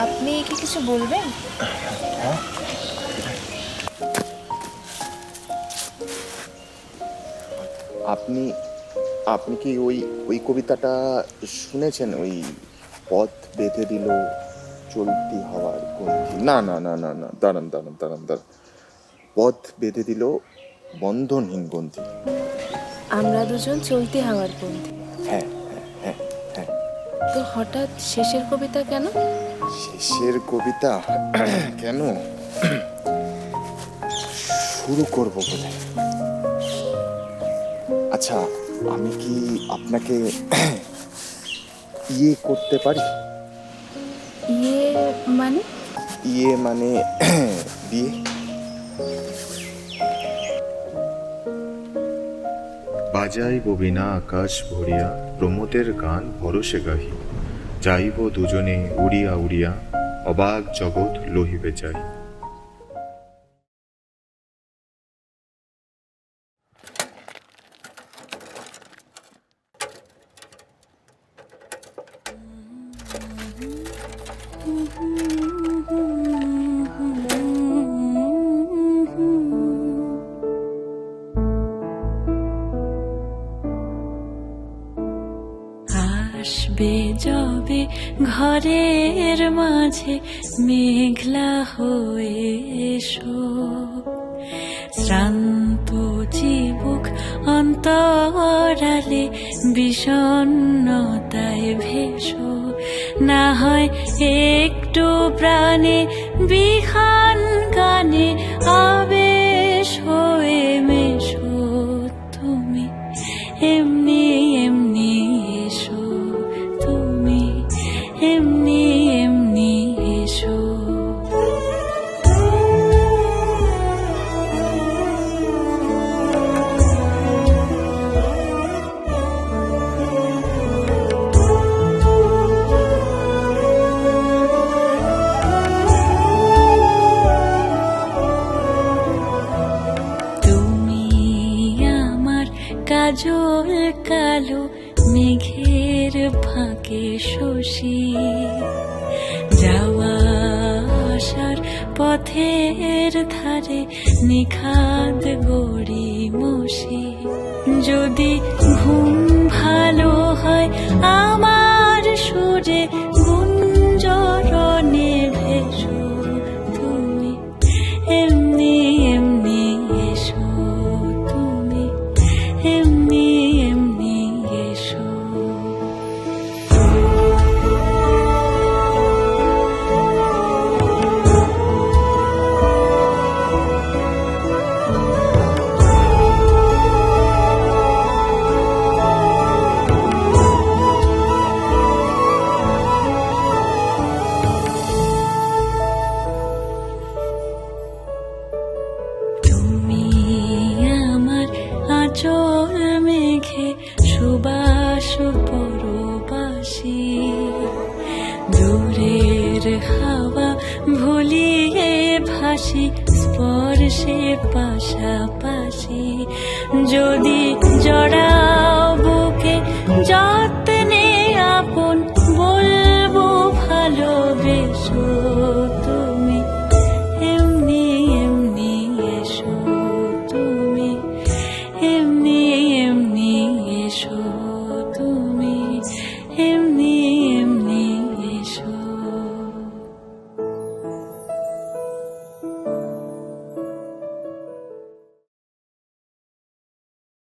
আপনি কি কিছু বলবেন? আপনি আপনি কি ওই ওই কবিতাটা শুনেছেন? ওই পথ বেঁধে দিল চলতি হওয়ার গন্ধি না না না না না দাঁড়ান দাঁড়ান দাঁড়ান দাঁড়ান। পথ বেঁধে দিল বন্ধনহীন গন্ধি আমরা দুজন চলতি হাওয়ার হ্যাঁ হ্যাঁ। তো হঠাৎ শেষের কবিতা কেন? শেষের কবিতা কেন? শুরু করব বলে। আচ্ছা আমি কি আপনাকে ইয়ে করতে পারি? ইয়ে মানে? ইয়ে মানে বিয়ে। বাজাইব বিনা আকাশ ভরিয়া। প্রমোদের গান ভরসে গাহি। যাইব দুজনে উড়িয়া উড়িয়া অবাক জগৎ লহিবে যাই আসবে যবে, ঘরের মাঝে মেঘলা হয়ে এসো। শ্রান্ত চিবুক অন্তরালে বিষণ্ণতায় ভেসো। না হয় একটু প্রাণে, বিহান গানে আবেশ হয়ে মেশো। তুমি এমনি মেঘের ফাঁকে শশী যাওয়া পথের ধারে নিখাদ গড়ি মশি। যদি ঘুম ভালো হয়, আমার সুরে দূরের হাওয়া ভুলিয়ে ভাসি স্পর্শে পাশাপাশি। যদি জড়াও বুকে যত্নে আপন বলব ভালোবেসো।